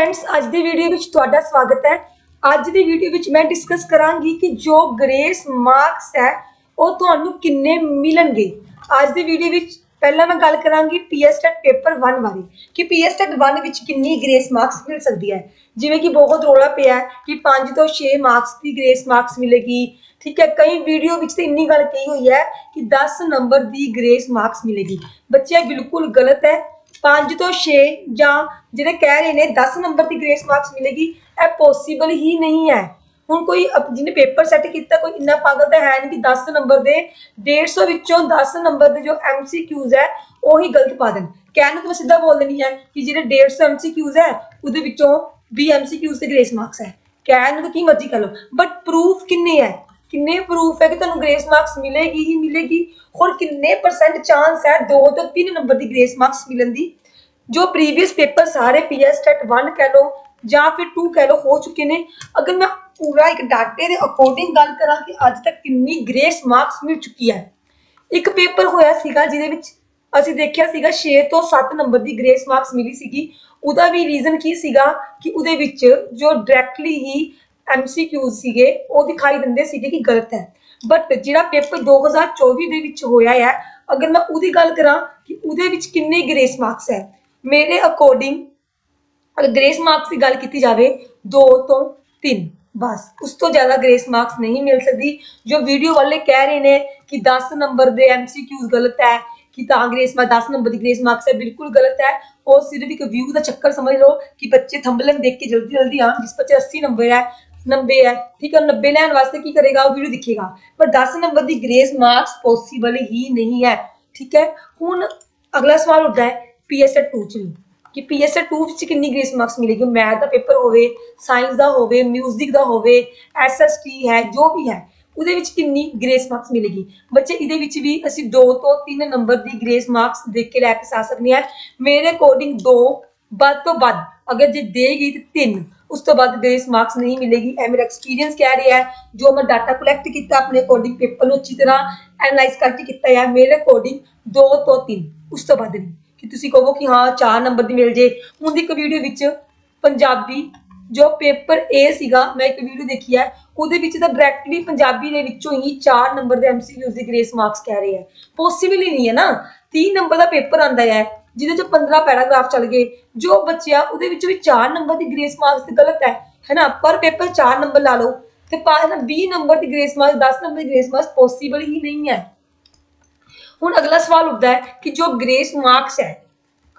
Friends ਅੱਜ ਦੀ video ਵਿੱਚ ਤੁਹਾਡਾ ਸਵਾਗਤ ਹੈ। ਅੱਜ ਦੀ ਵੀਡੀਓ ਵਿੱਚ ਮੈਂ ਡਿਸਕਸ ਕਰਾਂਗੀ ਕਿ ਜੋ ਗ੍ਰੇਸ ਮਾਰਕਸ ਹੈ, ਉਹ ਤੁਹਾਨੂੰ ਕਿੰਨੇ ਮਿਲਣਗੇ। ਅੱਜ ਦੀ ਵੀਡੀਓ ਵਿੱਚ ਪਹਿਲਾਂ ਮੈਂ ਗੱਲ ਕਰਾਂਗੀ ਪੀਐਸਟੈਟ ਪੇਪਰ 1 ਬਾਰੇ, ਕਿ ਪੀਐਸਟੈਟ 1 ਵਿੱਚ ਕਿੰਨੀ ਗ੍ਰੇਸ ਮਾਰਕਸ ਮਿਲ ਸਕਦੀ ਹੈ। ਜਿਵੇਂ ਕਿ ਬਹੁਤ ਰੋਲਾ ਪਿਆ ਕਿ 5 ਤੋਂ 6 ਮਾਰਕਸ ਦੀ ਗ੍ਰੇਸ ਮਾਰਕਸ ਮਿਲੇਗੀ। ਠੀਕ ਹੈ, ਕਈ ਵੀਡੀਓ ਵਿੱਚ ਤੇ ਇੰਨੀ ਗੱਲ ਕਹੀ ਹੋਈ ਹੈ ਕਿ 10 ਨੰਬਰ ਦੀ ਗ੍ਰੇਸ ਮਾਰਕਸ ਮਿਲੇਗੀ। ਬੱਚੇ ਬਿਲਕੁਲ ਗਲਤ ਹੈ। 5 ਤੋਂ 6 ਜਾਂ ਜਿਹੜੇ ਕਹਿ ਰਹੇ ਨੇ 10 ਨੰਬਰ ਦੀ ਗ੍ਰੇਸ ਮਾਰਕਸ ਮਿਲੇਗੀ, ਇਹ ਪੋਸੀਬਲ ਹੀ ਨਹੀਂ ਹੈ। ਹੁਣ ਕੋਈ ਜਿਹਨੇ ਪੇਪਰ ਸੈੱਟ ਕੀਤਾ, ਕੋਈ ਇੰਨਾ ਪਾਗਲ ਤਾਂ ਹੈ ਨਹੀਂ ਕਿ 10 ਨੰਬਰ ਦੇ 150 ਵਿੱਚੋਂ 10 ਨੰਬਰ ਦੇ ਜੋ ਐਮਸੀਕਿਊਜ਼ ਹੈ, ਉਹੀ ਗਲਤ ਪਾ ਦੇਣ। ਕਹਿਣ ਨੂੰ ਤਾਂ ਮੈਂ ਸਿੱਧਾ ਬੋਲ ਦੇਣੀ ਹੈ ਕਿ ਜਿਹੜੇ 150 ਐਮਸੀਕਿਊਜ਼ ਹੈ, ਉਹਦੇ ਵਿੱਚੋਂ 20 ਐਮਸੀਕਿਊਜ਼ ਤੇ ਗ੍ਰੇਸ ਮਾਰਕਸ ਹੈ। ਕਹਿਣ ਨੂੰ ਤਾਂ ਕੀ ਮਰਜ਼ੀ ਕਰ ਲਓ ਬਟ ਪ੍ਰੂਫ ਕਿੰਨੇ ਹੈ? ਕਿੰਨੇ ਪ੍ਰੂਫ ਹੈ ਕਿ ਤੁਹਾਨੂੰ ਗ੍ਰੇਸ ਮਾਰਕਸ ਮਿਲੇਗੀ ਹੀ ਮਿਲੇਗੀ? ਹੋਰ ਕਿੰਨੇ ਪਰਸੈਂਟ ਚਾਂਸ ਹੈ 2 ਤੋਂ 3 ਨੰਬਰ ਦੀ ਗ੍ਰੇਸ ਮਾਰਕਸ ਮਿਲਣ ਦੀ? ਜੋ ਪ੍ਰੀਵੀਅਸ ਪੇਪਰ ਸਾਰੇ ਪੀਐਸ ਟੈਟ 1 ਕਹਿ ਲਓ ਜਾਂ ਫਿਰ 2 ਕਹਿ ਲਓ, ਹੋ ਚੁੱਕੇ ਨੇ। ਅਗਰ ਮੈਂ ਪੂਰਾ ਇੱਕ ਡਾਟੇ ਦੇ ਅਕੋਰਡਿੰਗ ਗੱਲ ਕਰਾਂ ਕਿ ਅੱਜ ਤੱਕ ਕਿੰਨੀ ਗ੍ਰੇਸ ਮਾਰਕਸ ਮਿਲ ਚੁੱਕੀ ਹੈ। ਇੱਕ ਪੇਪਰ ਹੋਇਆ ਸੀਗਾ ਜਿਹਦੇ ਵਿੱਚ ਅਸੀਂ ਦੇਖਿਆ ਸੀਗਾ 6 ਤੋਂ 7 ਨੰਬਰ ਦੀ ਗ੍ਰੇਸ ਮਾਰਕਸ ਮਿਲੀ ਸੀਗੀ। ਉਹਦਾ ਵੀ ਰੀਜ਼ਨ ਕੀ ਸੀਗਾ ਕਿ ਉਹਦੇ ਵਿੱਚ ਜੋ ਡਾਇਰੈਕਟਲੀ ਹੀ ਐਮਸੀਕਿਊਜ਼ ਸੀਗੇ, ਉਹ ਦਿਖਾਈ ਦਿੰਦੇ ਸੀਗੇ ਕਿ ਗਲਤ ਹੈ। ਬਟ ਜਿਹੜਾ ਪੇਪਰ 2024 ਦੇ ਵਿੱਚ ਹੋਇਆ ਹੈ ਅਗਰ ਮੈਂ ਉਹਦੀ ਗੱਲ ਕਰਾਂ ਕਿ ਉਹਦੇ ਵਿੱਚ ਕਿੰਨੇ ਗ੍ਰੇਸ ਮਾਰਕਸ ਹੈ। ਮੇਰੇ ਅਕੋਰਡਿੰਗ ਅਗਰ ਗ੍ਰੇਸ ਮਾਰਕਸ ਦੀ ਗੱਲ ਕੀਤੀ ਜਾਵੇ 2 ਤੋਂ 3 ਬਸ, ਉਸ ਤੋਂ ਜ਼ਿਆਦਾ ਗ੍ਰੇਸ ਮਾਰਕਸ ਨਹੀਂ ਮਿਲ ਸਕਦੀ। ਜੋ ਵੀਡੀਓ ਵਾਲੇ ਕਹਿ ਰਹੇ ਨੇ ਕਿ 10 ਨੰਬਰ ਦੇ ਐਮਸੀਕਿਊਜ਼ ਗਲਤ ਹੈ, ਕਿ ਤਾਂ ਗ੍ਰੇਸ ਮਾਰਕ 10 ਨੰਬਰ ਦੀ ਗ੍ਰੇਸ ਮਾਰਕਸ ਹੈ, ਬਿਲਕੁਲ ਗਲਤ ਹੈ। ਉਹ ਸਿਰਫ ਇੱਕ ਵਿਊ ਦਾ ਚੱਕਰ ਸਮਝ ਲਓ ਕਿ ਬੱਚੇ ਥੰਬਲਨ ਦੇਖ ਕੇ ਜਲਦੀ ਜਲਦੀ ਆਣ ਜਿਸ ਬੱਚੇ 80 ਨੰਬਰ ਹੈ। 90 ਹੈ, ਠੀਕ ਹੈ 90 ਲੈਣ ਵਾਸਤੇ ਕੀ ਕਰੇਗਾ, ਉਹ ਵੀਡੀਓ ਦਿਖੇਗਾ। ਪਰ 10 ਨੰਬਰ ਦੀ ਗ੍ਰੇਸ ਮਾਰਕਸ ਪੋਸੀਬਲ ਹੀ ਨਹੀਂ ਹੈ, ਠੀਕ ਹੈ। ਹੁਣ ਅਗਲਾ ਸਵਾਲ ਉੱਠਦਾ ਹੈ ਪੀਐਸਐਟ 2 ਚ ਵੀ, ਕਿ ਪੀਐਸਐਟ 2 ਵਿੱਚ ਕਿੰਨੀ ਗ੍ਰੇਸ ਮਾਰਕਸ ਮਿਲੇਗੀ? ਮੈਥ ਦਾ ਪੇਪਰ ਹੋਵੇ ਸਾਇੰਸ ਦਾ ਹੋਵੇ ਮਿਊਜ਼ਿਕ ਦਾ ਹੋਵੇ ਐਸਐਸਟੀ ਹੈ, ਜੋ ਵੀ ਹੈ, ਉਹਦੇ ਵਿੱਚ ਕਿੰਨੀ ਗ੍ਰੇਸ ਮਾਰਕਸ ਮਿਲੇਗੀ? ਬੱਚੇ, ਇਹਦੇ ਵਿੱਚ ਵੀ ਅਸੀਂ 2 ਤੋਂ 3 ਨੰਬਰ ਦੀ ਗ੍ਰੇਸ ਮਾਰਕਸ ਦੇਖ ਕੇ ਲੈ ਕੇ ਆ ਸਕਦੇ ਹਾਂ। ਮੇਰੇ ਅਕੋਰਡਿੰਗ 2 ਵੱਧ ਤੋਂ ਵੱਧ, ਅਗਰ ਜੇ ਦੇਗੀ ਤੇ 3 ਉਸ ਤੋਂ ਬਾਅਦ ਗ੍ਰੇਸ ਮਾਰਕਸ ਨਹੀਂ ਮਿਲੇਗੀ। ਇਹ ਮੇਰਾ ਐਕਸਪੀਰੀਅੰਸ ਕਹਿ ਰਿਹਾ ਹੈ। ਜੋ ਮੈਂ ਡਾਟਾ ਕਲੈਕਟ ਕੀਤਾ, ਆਪਣੇ ਅਕੋਰਡਿੰਗ ਪੇਪਰ ਨੂੰ ਅੱਛੀ ਤਰ੍ਹਾਂ ਐਨਾਲਾਈਜ਼ ਕਰਕੇ ਕੀਤਾ ਹੈ, ਮੇਰੇ ਅਕੋਰਡਿੰਗ 2 ਤੋਂ 3 ਉਸ ਤੋਂ ਬਾਅਦ ਨਹੀਂ। ਕਿ ਤੁਸੀਂ ਕਹੋ ਕਿ ਹਾਂ 4 ਨੰਬਰ ਦੀ ਮਿਲ ਜੇ। ਹੁਣ ਦੀ ਇੱਕ ਵੀਡੀਓ ਵਿੱਚ ਪੰਜਾਬੀ ਜੋ ਪੇਪਰ A ਸੀਗਾ, ਮੈਂ ਇੱਕ ਵੀਡੀਓ ਦੇਖੀ ਹੈ। ਉਹਦੇ ਵਿੱਚ ਤਾਂ ਡਾਇਰੈਕਟਲੀ ਪੰਜਾਬੀ ਦੇ ਵਿੱਚੋਂ ਹੀ 4 ਨੰਬਰ ਦੇ ਐਮਸੀਕਿਊਜ਼ ਦੀ ਗ੍ਰੇਸ ਮਾਰਕਸ ਕਹਿ ਰਹੇ ਹੈ। ਪੋਸੀਬਲ ਹੀ ਨਹੀਂ ਹੈ ਨਾ। 3 ਨੰਬਰ ਦਾ ਪੇਪਰ ਆਂਦਾ ਹੈ। ਜਿਹਦੇ ਚ 15 ਪੈਰਾਗ੍ਰਾਫ ਚੱਲ ਗਏ, ਜੋ ਬੱਚਿਆ ਉਹਦੇ ਵਿੱਚ ਵੀ 4 ਨੰਬਰ ਦੀ ਗ੍ਰੇਸ ਮਾਰਕਸ ਤੇ ਗਲਤ ਹੈ, ਹੈਨਾ? ਪਰ ਪੇਪਰ 4 ਨੰਬਰ ਲਾ ਲਓ, ਤੇ ਪਾਸ 20 ਨੰਬਰ ਦੀ ਗ੍ਰੇਸ ਮਾਰਕਸ 10 ਨੰਬਰ ਦੀ ਗ੍ਰੇਸ ਮਾਰਕਸ ਪੋਸੀਬਲ ਹੀ ਨਹੀਂ ਹੈ। ਹੁਣ ਅਗਲਾ ਸਵਾਲ ਉੱਠਦਾ ਹੈ ਕਿ ਜੋ ਗ੍ਰੇਸ ਮਾਰਕਸ ਹੈ,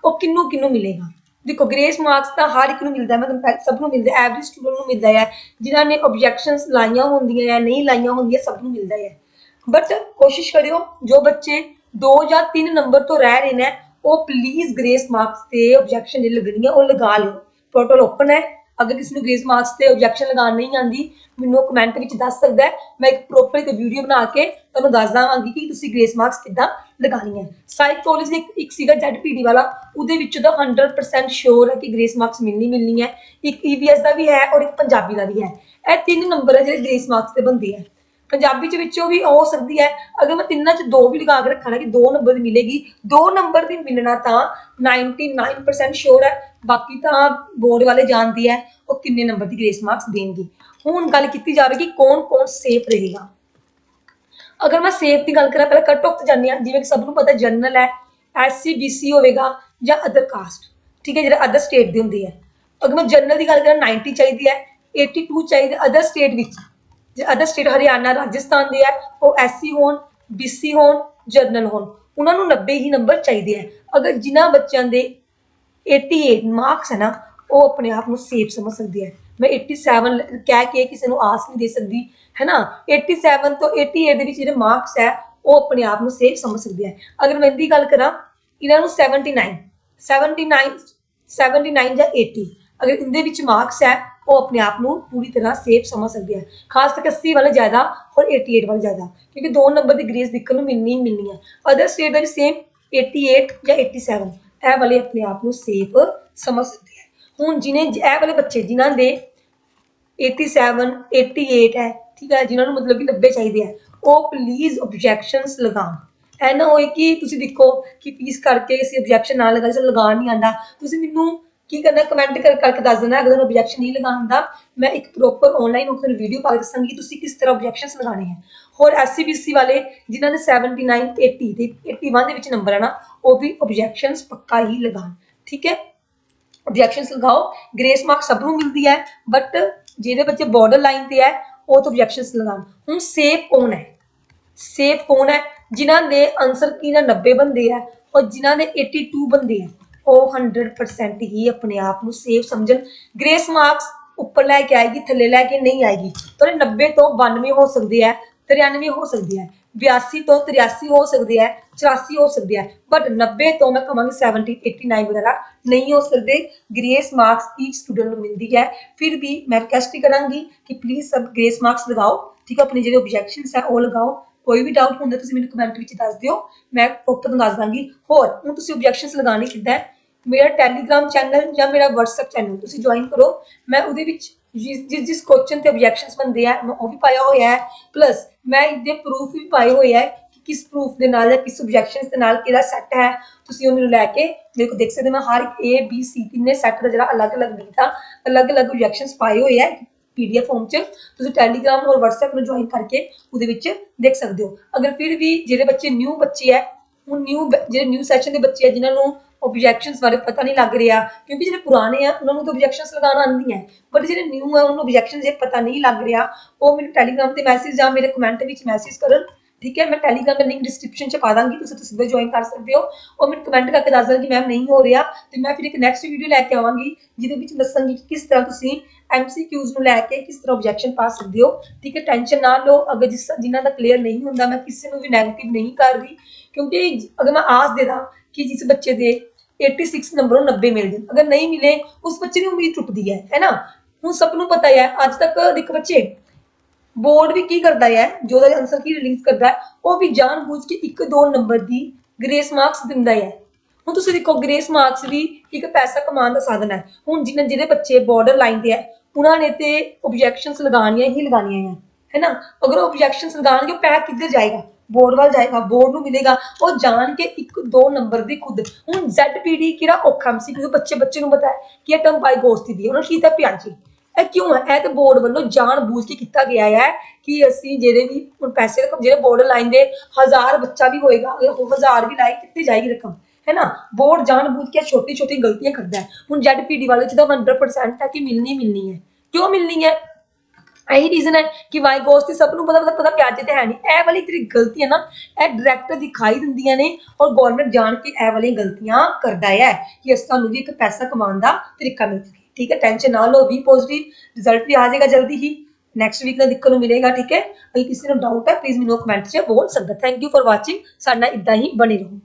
ਉਹ ਕਿੰਨੂੰ ਕਿੰਨੂੰ ਮਿਲੇਗਾ? ਦੇਖੋ ਗ੍ਰੇਸ ਮਾਰਕਸ ਤਾਂ ਹਰ ਇੱਕ ਨੂੰ ਮਿਲਦਾ ਹੈ, ਮਤਲਬ ਸਭ ਨੂੰ ਮਿਲਦਾ ਐਵਰੀ ਸਟੂਡੈਂਟ ਨੂੰ ਮਿਲਦਾ ਹੈ, ਜਿਨ੍ਹਾਂ ਨੇ ਆਬਜੈਕਸ਼ਨਸ ਲਾਈਆਂ ਹੁੰਦੀਆਂ ਹੈ, ਨਹੀਂ ਲਾਈਆਂ ਹੁੰਦੀਆਂ, ਸਭ ਨੂੰ ਮਿਲਦਾ ਹੈ। ਬਟ ਕੋਸ਼ਿਸ਼ ਕਰਿਓ, ਜੋ ਬੱਚੇ 2 ਜਾਂ 3 ਨੰਬਰ ਤੋਂ ਰਹਿ ਰਹੇ ਨੇ ਉਹ ਪਲੀਜ਼ ਗ੍ਰੇਸ ਮਾਰਕਸ ਤੇ ਆਬਜੈਕਸ਼ਨ ਜਿਹੜੀ ਲੱਗਣੀ ਹੈ ਉਹ ਲਗਾ ਲਓ। ਪੋਰਟਲ ਓਪਨ ਹੈ। ਅਗਰ ਕਿਸੇ ਨੂੰ ਗ੍ਰੇਸ ਮਾਰਕਸ ਤੇ ਆਬਜੈਕਸ਼ਨ ਲਗਾਉਣ ਨਹੀਂ ਆਂਦੀ ਮੈਨੂੰ ਕਮੈਂਟ ਵਿੱਚ ਦੱਸ ਸਕਦਾ ਹੈ। ਮੈਂ ਇੱਕ ਪ੍ਰੋਪਰ ਇੱਕ ਵੀਡੀਓ ਬਣਾ ਕੇ ਤੁਹਾਨੂੰ ਦੱਸ ਦਵਾਂਗੀ ਕਿ ਤੁਸੀਂ ਗ੍ਰੇਸ ਮਾਰਕਸ ਕਿੱਦਾਂ ਲਗਾਉਣੀ ਹੈ। ਸਾਈਕੋਲੋਜੀ ਇੱਕ ਇੱਕ ਸੀਗਾ ZPD ਵਾਲਾ। ਉਹਦੇ ਵਿੱਚ ਤਾਂ 100% ਸ਼ੋਰ ਹੈ ਕਿ ਗ੍ਰੇਸ ਮਾਰਕਸ ਮਿਲਣੀ ਮਿਲਣੀ ਹੈ। ਇੱਕ EVS ਦਾ ਵੀ ਹੈ ਔਰ ਇੱਕ ਪੰਜਾਬੀ ਦਾ ਵੀ ਹੈ। ਇਹ ਤਿੰਨ ਨੰਬਰ ਹੈ ਜਿਹੜੇ ਗ੍ਰੇਸ ਮਾਰਕਸ ਤੇ ਬਣਦੇ ਹੈ ਪੰਜਾਬੀ ਚ ਵਿੱਚੋਂ ਵੀ ਹੋ ਸਕਦੀ ਹੈ। ਅਗਰ ਮੈਂ ਤਿੰਨਾਂ ਚ ਦੋ ਵੀ ਲਗਾ ਕੇ ਰੱਖਾਂ ਕਿ ਦੋ ਨੰਬਰ ਦੀ ਮਿਲੇਗੀ। ਦੋ ਨੰਬਰ ਦੀ ਮਿਲਣਾ ਤਾਂ 99% ਸ਼ੋਰ ਹੈ। ਬਾਕੀ ਤਾਂ ਬੋਰਡ ਵਾਲੇ ਜਾਣਦੇ ਹੈ ਉਹ ਕਿੰਨੇ ਨੰਬਰ ਦੀ ਗ੍ਰੇਸ ਮਾਰਕਸ ਦੇਣਗੇ। ਹੁਣ ਗੱਲ ਕੀਤੀ ਜਾਵੇ ਕਿ ਕੌਣ ਕੌਣ ਸੇਫ ਰਹੇਗਾ। ਅਗਰ ਮੈਂ ਸੇਫ ਦੀ ਗੱਲ ਕਰਾਂ, ਪਹਿਲਾਂ ਕੱਟ ਆਫ ਤੇ ਜਾਂਦੇ ਹਾਂ। ਜਿਵੇਂ ਕਿ ਸਭ ਨੂੰ ਪਤਾ ਜਨਰਲ ਹੈ ਐਸਸੀ ਬੀਸੀ ਹੋਵੇਗਾ ਜਾਂ ਅਦਰ ਕਾਸਟ ਠੀਕ ਹੈ, ਜਿਹੜਾ ਅਦਰ ਸਟੇਟ ਦੀ ਹੁੰਦੀ ਹੈ। ਅਗਰ ਮੈਂ ਜਨਰਲ ਦੀ ਗੱਲ ਕਰਾਂ 90 ਚਾਹੀਦੀ ਹੈ 82 ਚਾਹੀਦੀ ਅਦਰ ਸਟੇਟ ਵਿੱਚ। ਅਦਰ ਸਟੇਟ ਹਰਿਆਣਾ, ਰਾਜਸਥਾਨ ਦੇ ਹੈ ਉਹ ਐਸਸੀ ਹੋਣ, ਬੀਸੀ ਹੋਣ, ਜਨਰਲ ਹੋਣ, ਉਹਨਾਂ ਨੂੰ 90 ਹੀ ਨੰਬਰ ਚਾਹੀਦੇ ਹੈ ਅਗਰ ਜਿਨ੍ਹਾਂ ਬੱਚਿਆਂ ਦੇ 88 ਮਾਰਕਸ ਹੈ ਨਾ, ਉਹ ਆਪਣੇ ਆਪ ਨੂੰ ਸੇਫ ਸਮਝ ਸਕਦੀ ਹੈ ਮੈਂ 87 ਲ- ਕਹਿ ਕੇ ਕਿਸੇ ਨੂੰ ਆਸ ਨਹੀਂ ਦੇ ਸਕਦੀ, ਹੈ ਨਾ? 87 ਤੋਂ 88 ਦੇ ਵਿੱਚ ਜਿਹੜੇ ਮਾਰਕਸ ਹੈ, ਉਹ ਆਪਣੇ ਆਪ ਨੂੰ ਸੇਫ ਸਮਝ ਸਕਦੀ ਹੈ ਅਗਰ ਮੈਂ ਇਹਦੀ ਗੱਲ ਕਰਾਂ, ਇਹਨਾਂ ਨੂੰ 79 79 79 ਜਾਂ 80 ਅਗਰ ਇਹਦੇ ਵਿੱਚ ਮਾਰਕਸ ਹੈ ਉਹ ਆਪਣੇ ਆਪ ਨੂੰ ਪੂਰੀ ਤਰ੍ਹਾਂ ਸੇਫ ਸਮਝ ਸਕਦੇ ਆ। ਖਾਸ ਕਰਕੇ 80 ਵਾਲੇ ਜ਼ਿਆਦਾ ਔਰ 88 ਵਾਲੇ ਜ਼ਿਆਦਾ, ਕਿਉਂਕਿ ਦੋ ਨੰਬਰ ਦੀ ਗ੍ਰੇਸ ਦੇਖਣ ਨੂੰ ਮਿਲਣੀ ਹੀ ਮਿਲਣੀ ਹੈ ਅਦਰ ਸਟੇਟ ਦਾ ਵੀ ਸੇਮ 88 ਜਾਂ 87 ਇਹ ਵਾਲੇ ਆਪਣੇ ਆਪ ਨੂੰ ਸੇਫ ਸਮਝ ਸਕਦੇ ਆ। ਹੁਣ ਜਿਨੇ ਇਹ ਵਾਲੇ ਬੱਚੇ ਜਿਨ੍ਹਾਂ ਦੇ 87 88 ਹੈ, ਠੀਕ ਹੈ ਜਿਨ੍ਹਾਂ ਨੂੰ ਮਤਲਬ ਕਿ 90 ਚਾਹੀਦੇ ਆ, ਉਹ ਪਲੀਜ਼ ਆਬਜੈਕਸ਼ਨਸ ਲਗਾਉਣ। ਐ ਨਾ ਹੋਏ ਕਿ ਤੁਸੀਂ ਦੇਖੋ ਕਿ ਫੀਸ ਕਰਕੇ ਅਸੀਂ ਆਬਜੈਕਸ਼ਨ ਨਾ ਲਗਾ ਸਾਨੂੰ ਲਗਾਉਣ ਨਹੀਂ ਆਂਦਾ ਤੁਸੀਂ ਮੈਨੂੰ ਕੀ ਕਰਨਾ? ਕਮੈਂਟ ਕਰ, ਕਰਕੇ ਦੱਸ ਦੇਣਾ। ਅਗਰ ਤੁਹਾਨੂੰ ਆਬਜੈਕਸ਼ਨ ਨਹੀਂ ਲਗਾਉਂਦਾ ਮੈਂ ਇੱਕ ਪ੍ਰੋਪਰ ਆਨਲਾਈਨ ਉਹ ਤੁਹਾਨੂੰ ਵੀਡੀਓ ਪਾ ਕੇ ਦੱਸਾਂਗੀ ਤੁਸੀਂ ਕਿਸ ਤਰ੍ਹਾਂ ਆਬਜੈਕਸ਼ਨਸ ਲਗਾਉਣੇ ਹੈ ਹੋਰ ਐਸਸੀਬੀਸੀ ਵਾਲੇ, ਜਿਨ੍ਹਾਂ ਦੇ 79 ਤੇ 80 ਤੇ 81 ਦੇ ਵਿੱਚ ਨੰਬਰ ਹੈ ਨਾ, ਉਹ ਵੀ ਆਬਜੈਕਸ਼ਨਸ ਪੱਕਾ ਹੀ ਲਗਾਉਣ। ਠੀਕ ਹੈ? ਆਬਜੈਕਸ਼ਨਸ ਲਗਾਓ। ਗ੍ਰੇਸ ਮਾਰਕ ਸਭ ਨੂੰ ਮਿਲਦੀ ਹੈ ਬਟ ਜਿਹਦੇ ਬੱਚੇ ਬਾਰਡਰ ਲਾਈਨ ਤੇ ਹੈ, ਉਹ ਤਾਂ ਆਬਜੈਕਸ਼ਨਸ ਲਗਾਉਣ। ਹੁਣ ਸੇਫ ਕੌਣ ਹੈ? ਸੇਫ ਕੌਣ ਹੈ? ਜਿਨ੍ਹਾਂ ਦੇ ਆਨਸਰ ਕੀ ਨਾ 90 ਬੰਦੇ ਆ, ਔਰ ਜਿਨ੍ਹਾਂ ਦੇ 82 ਬੰਦੇ ਆ। ਉਹ 100% ਹੀ ਆਪਣੇ ਆਪ ਨੂੰ ਸੇਫ ਸਮਝਣ। ਗ੍ਰੇਸ ਮਾਰਕਸ ਉੱਪਰ ਲੈ ਕੇ ਆਏਗੀ, ਥੱਲੇ ਲੈ ਕੇ ਨਹੀਂ ਆਏਗੀ। ਤੁਹਾਡੇ 90 ਤੋਂ 92 ਹੋ ਸਕਦੇ ਆ 93 ਹੋ ਸਕਦੇ ਆ 82 ਤੋਂ 83 ਹੋ ਸਕਦੇ ਆ 84 ਹੋ ਸਕਦੇ ਆ। ਬਟ 90 ਤੋਂ ਮੈਂ ਕਹਾਂਗੀ 70 89 ਵਗੈਰਾ ਨਹੀਂ ਹੋ ਸਕਦੇ। ਗ੍ਰੇਸ ਮਾਰਕਸ ਈਚ ਸਟੂਡੈਂਟ ਨੂੰ ਮਿਲਦੀ ਹੈ। ਫਿਰ ਵੀ ਮੈਂ ਰਿਕਵੈਸਟ ਕਰਾਂਗੀ ਕਿ ਪਲੀਜ਼ ਸਭ ਗ੍ਰੇਸ ਮਾਰਕਸ ਲਗਾਓ। ਠੀਕ ਹੈ ਆਪਣੇ ਜਿਹੜੇ ਆਬਜੈਕਸ਼ਨਸ ਹੈ ਉਹ ਲਗਾਓ। ਕੋਈ ਵੀ ਡਾਊਟ ਹੁੰਦਾ ਤੁਸੀਂ ਮੈਨੂੰ ਕਮੈਂਟ ਵਿੱਚ ਦੱਸ ਦਿਓ। ਮੈਂ ਪ੍ਰੋਪਰ ਤੁਹਾਨੂੰ ਦੱਸ ਦਾਂਗੀ। ਹੋਰ ਹੁਣ ਤੁਸੀਂ ਆਬਜੈਕਸ਼ਨਸ ਲਗਾਉਣੇ ਕਿੱਦਾਂ ਹੈ? ਮੇਰਾ ਟੈਲੀਗ੍ਰਾਮ ਚੈਨਲ ਜਾਂ ਮੇਰਾ WhatsApp ਚੈਨਲ ਤੁਸੀਂ ਜੁਆਇਨ ਕਰੋ। ਮੈਂ ਉਹਦੇ ਵਿੱਚ ਜਿਸ ਜਿਸ ਜਿਸ ਕੁਐਸਚਨ ਤੇ ਆਬਜੈਕਸ਼ਨਸ ਬੰਦੇ ਆ ਮੈਂ ਉਹ ਵੀ ਪਾਇਆ ਹੋਇਆ ਹੈ। ਪਲੱਸ ਮੈਂ ਇਹਦੇ ਪ੍ਰੂਫ ਵੀ ਪਾਏ ਹੋਏ ਹੈ ਕਿ ਕਿਸ ਪ੍ਰੂਫ ਦੇ ਨਾਲ ਜਾਂ ਕਿਸ ਆਬਜੈਕਸ਼ਨਸ ਦੇ ਨਾਲ ਕਿਹੜਾ ਸੈੱਟ ਹੈ। ਤੁਸੀਂ ਉਹ ਮੈਨੂੰ ਲੈ ਕੇ ਦੇਖੋ ਦੇਖ ਸਕਦੇ ਹੋ, ਮੈਂ ਹਰ ਇੱਕ A B C ਤਿੰਨੇ ਸੈੱਟ ਦਾ ਜਿਹੜਾ ਅਲੱਗ-ਅਲੱਗ ਲਿਖਦਾ ਅਲੱਗ-ਅਲੱਗ ਆਬਜੈਕਸ਼ਨਸ ਪਾਏ ਹੋਏ ਹੈ। ਪੀਡੀਐਫ ਫਾਰਮ 'ਚ ਤੁਸੀਂ ਟੈਲੀਗ੍ਰਾਮ ਔਰ WhatsApp ਨੂੰ ਜੁਆਇਨ ਕਰਕੇ ਉਹਦੇ ਵਿੱਚ ਦੇਖ ਸਕਦੇ ਹੋ। ਅਗਰ ਫਿਰ ਵੀ ਜਿਹੜੇ ਬੱਚੇ ਨਿਊ ਬੱਚੇ ਹੈ ਹੁਣ ਨਿਊ ਜਿਹੜੇ ਨਿਊ ਸੈਸ਼ਨ ਦੇ ਬੱਚੇ ਹੈ, ਜਿਨ੍ਹਾਂ ਨੂੰ ਆਬਜੈਕਸ਼ਨਸ ਬਾਰੇ ਪਤਾ ਨਹੀਂ ਲੱਗ ਰਿਹਾ, ਕਿਉਂਕਿ ਜਿਹੜੇ ਪੁਰਾਣੇ ਆ, ਉਹਨਾਂ ਨੂੰ ਤਾਂ ਆਬਜੈਕਸ਼ਨਸ ਲਗਾਉਣਾ ਆਉਂਦੀਆਂ ਹੈ। ਬਟ ਜਿਹੜੇ ਨਿਊ ਆ, ਉਹਨਾਂ ਨੂੰ ਆਬਜੈਕਸ਼ਨਸ ਜੇ ਪਤਾ ਨਹੀਂ ਲੱਗ ਰਿਹਾ, ਉਹ ਮੈਨੂੰ ਟੈਲੀਗ੍ਰਾਮ ਤੇ ਮੈਸੇਜ ਜਾਂ ਮੇਰੇ ਕਮੈਂਟ ਵਿੱਚ ਮੈਸੇਜ ਕਰਨ। ਠੀਕ ਹੈ, ਮੈਂ ਟੈਲੀਗ੍ਰਾਮ ਦਾ ਲਿੰਕ ਡਿਸਕ੍ਰਿਪਸ਼ਨ 'ਚ ਪਾ ਦਾਂਗੀ, ਤੁਸੀਂ ਤੁਸੀਂ ਜੁਆਇਨ ਕਰ ਸਕਦੇ ਹੋ। ਉਹ ਮੈਨੂੰ ਕਮੈਂਟ ਕਰਕੇ ਦੱਸ ਦੇਣਾ ਕਿ ਮੈਮ ਨਹੀਂ ਹੋ ਰਿਹਾ। ਤੇ ਮੈਂ ਫਿਰ ਇੱਕ ਨੈਕਸਟ ਵੀਡੀਓ ਲੈ ਕੇ ਆਵਾਂਗੀ, ਜਿਹਦੇ ਵਿੱਚ ਦੱਸਾਂਗੀ ਕਿ ਕਿਸ ਤਰ੍ਹਾਂ ਤੁਸੀਂ ਐਮਸੀਕਿਊਜ਼ ਨੂੰ ਲੈ ਕੇ ਕਿਸ ਤਰ੍ਹਾਂ ਆਬਜੈਕਸ਼ਨ ਪਾ ਸਕਦੇ ਹੋ। ਠੀਕ ਹੈ ਟੈਨਸ਼ਨ ਨਾ ਲਓ। ਅਗਰ ਜਿਸ ਜਿਨ੍ਹਾਂ ਦਾ ਕਲੀਅਰ ਨਹੀਂ ਹੁੰਦਾ, ਮੈਂ ਕਿਸੇ ਨੂੰ ਵੀ ਨੈਗੇਟਿਵ ਨਹੀਂ ਕਰ ਰਹੀ, ਕਿਉਂਕਿ ਅਗਰ ਮੈਂ ਆਸ ਦੇ ਦਾਂ ਕਿ ਜਿਸ ਬੱਚੇ ਦੇ 86 ਨੰਬਰੋਂ 90 ਮਿਲ ਜਾਣ, ਅਗਰ ਨਹੀਂ ਮਿਲੇ, ਉਸ ਬੱਚੇ ਦੀ ਉਮੀਦ ਟੁੱਟਦੀ ਹੈ ਹੈ ਨਾ? ਹੁਣ ਸਭ ਨੂੰ ਪਤਾ ਹੈ, ਅੱਜ ਤੱਕ ਦੇਖ ਬੱਚੇ ਬੋਰਡ ਵੀ ਕੀ ਕਰਦਾ ਹੈ? ਜੋ ਦਾ ਆਨਸਰ ਕੀ ਰਿਲੀਜ਼ ਕਰਦਾ ਹੈ, ਉਹ ਵੀ ਜਾਣਬੁੱਝ ਕੇ ਇੱਕ ਦੋ ਨੰਬਰ ਦੀ ਗ੍ਰੇਸ ਮਾਰਕਸ ਦਿੰਦਾ ਹੈ। ਹੁਣ ਤੁਸੀਂ ਦੇਖੋ ਗ੍ਰੇਸ ਮਾਰਕਸ ਵੀ ਇੱਕ ਪੈਸਾ ਕਮਾਉਣ ਦਾ ਸਾਧਨ ਹੈ। ਹੁਣ ਜਿਨ੍ਹਾਂ ਜਿਹੜੇ ਬੱਚੇ ਬਾਰਡਰ ਲਾਈਨ ਦੇ ਹੈ, ਉਹਨਾਂ ਨੇ ਤੇ ਆਬਜੈਕਸ਼ਨਸ ਲਗਾਉਣੀਆਂ ਹੀ ਲਗਾਉਣੀਆਂ ਹੈ ਹੈ ਨਾ ਅਗਰ ਉਹ ਆਬਜੈਕਸ਼ਨਸ ਲਗਾਉਣਗੇ, ਉਹ ਪੈਕ ਕਿੱਧਰ ਜਾਏਗਾ? ਬੋਰਡ ਵੱਲ ਜਾਏਗਾ ਬੋਰਡ ਨੂੰ ਮਿਲੇਗਾ, ਉਹ ਜਾਣ ਕੇ ਇੱਕ ਦੋ ਨੰਬਰ ਦੀ ਖੁਦ। ਹੁਣ ZPD ਕਿਹੜਾ ਔਖਾ ਸੀ, ਕਿਉਂਕਿ ਬੱਚੇ ਬੱਚੇ ਨੂੰ ਪਤਾ ਹੈ ਕਿ ਇਹ ਟਰਮ ਬਾਈ ਗੋਸਤੀ ਦੀ ਹੈ। ਉਹਨਾਂ ਨੂੰ ਕੀਤਾ ਪਿਆਜੀ ਇਹ ਕਿਉਂ ਹੈ ਇਹ ਤੇ ਬੋਰਡ ਵੱਲੋਂ ਜਾਣ ਬੂਝ ਕੇ ਕੀਤਾ ਗਿਆ ਹੈ ਕਿ ਅਸੀਂ ਜਿਹੜੇ ਵੀ ਹੁਣ ਪੈਸੇ ਰਕਮ ਜਿਹੜੇ ਬੋਰਡ ਲਾਈਨ ਦੇ ਹਜ਼ਾਰ ਬੱਚਾ ਵੀ ਹੋਏਗਾ, ਅਗਰ ਉਹ ਹਜ਼ਾਰ ਵੀ ਲਾਏ, ਕਿੱਥੇ ਜਾਏਗੀ ਰਕਮ? ਹੈ ਨਾ? ਬੋਰਡ ਜਾਣ ਬੂਝ ਕੇ ਛੋਟੀ ਛੋਟੀ ਗਲਤੀਆਂ ਕਰਦਾ ਹੈ। ਹੁਣ ZPD ਵਾਲੇ ਚ ਤਾਂ 100% ਹੈ ਕਿ ਮਿਲਣੀ ਮਿਲਣੀ ਹੈ। ਕਿਉਂ ਮਿਲਣੀ ਹੈ? ਇਹੀ ਰੀਜ਼ਨ ਹੈ ਕਿ ਵਾਈ ਗੋਸ ਦੀ ਸਭ ਨੂੰ ਪਤਾ ਪਤਾ ਪਤਾ ਪਿਆਜੇ ਤੇ ਹੈ ਨਹੀਂ ਇਹ ਵਾਲੀ ਜਿਹੜੀ ਗਲਤੀ ਹੈ ਨਾ, ਇਹ ਡਾਇਰੈਕਟ ਦਿਖਾਈ ਦਿੰਦੀਆਂ ਨੇ ਔਰ ਗਵਰਨਮੈਂਟ ਜਾਣ ਕੇ ਇਹ ਵਾਲੀਆਂ ਗਲਤੀਆਂ ਕਰਦਾ ਹੈ ਕਿ ਇਸ ਤੁਹਾਨੂੰ ਵੀ ਇੱਕ ਪੈਸਾ ਕਮਾਉਣ ਦਾ ਤਰੀਕਾ ਮਿਲ ਸਕੇ। ਠੀਕ ਹੈ? ਟੈਨਸ਼ਨ ਨਾ ਲਓ ਵੀ ਪੋਜ਼ਿਟਿਵ ਰਿਜ਼ਲਟ ਵੀ ਆ ਜਾਏਗਾ ਜਲਦੀ ਹੀ। ਨੈਕਸਟ ਵੀਕ ਦਾ ਦੇਖਣ ਨੂੰ ਮਿਲੇਗਾ, ਠੀਕ ਹੈ? ਅਗਰ ਕਿਸੇ ਨੂੰ ਡਾਊਟ ਹੈ ਪਲੀਜ਼ ਮੈਨੂੰ ਕਮੈਂਟ 'ਚ ਬੋਲ ਸਕਦਾ। ਥੈਂਕ ਯੂ ਫॉर ਵਾਚਿੰਗ ਸਾਡੇ ਨਾਲ ਇਦਾਂ ਹੀ ਬਣੇ ਰਹੋ।